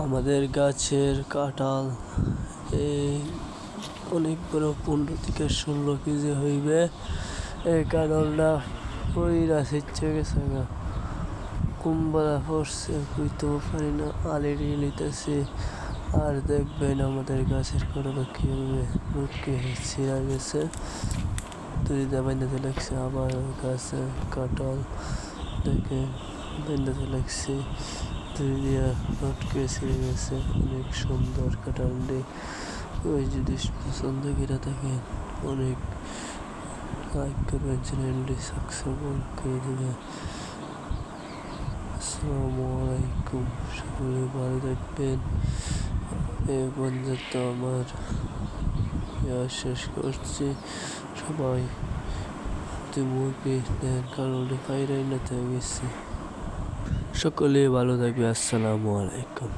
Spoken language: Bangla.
আমাদের গাছের কাঁঠাল, এই অনেক বড় পনেরো থেকে ষোলো কেজি হইবে। এই কাঁঠালটা পইরা ছিঁচে গেছে গা কুম্বালা পড়ছে কইতেও পারি না আলেড়ি লিতেছি আর দেখবেন আমাদের গাছের কাঁঠাল কীভাবে মুটকে ছিঁড়া গেছে। তুই বাইন্দাতে লাগছে, আবার গাছের কাঁঠাল দেখে বাইন্দাতে লাগছে দিয়া লটকে ছিঁড়ে গেছে, অনেক সুন্দর কাঁঠালটি ওই যদি পছন্দ করে থাকেন অনেক লাইক করবেন চ্যানেলটি সাবস্ক্রাইব করে দেবেন আসসালামু আলাইকুম, সকলে ভালো থাকবেন। এই পর্যন্ত আমার শেষ করছি। সবাই মুরগি দেন, কারণ পাইরাই না গেছে। সকলে ভালো থাকবে আসসালামু আলাইকুম।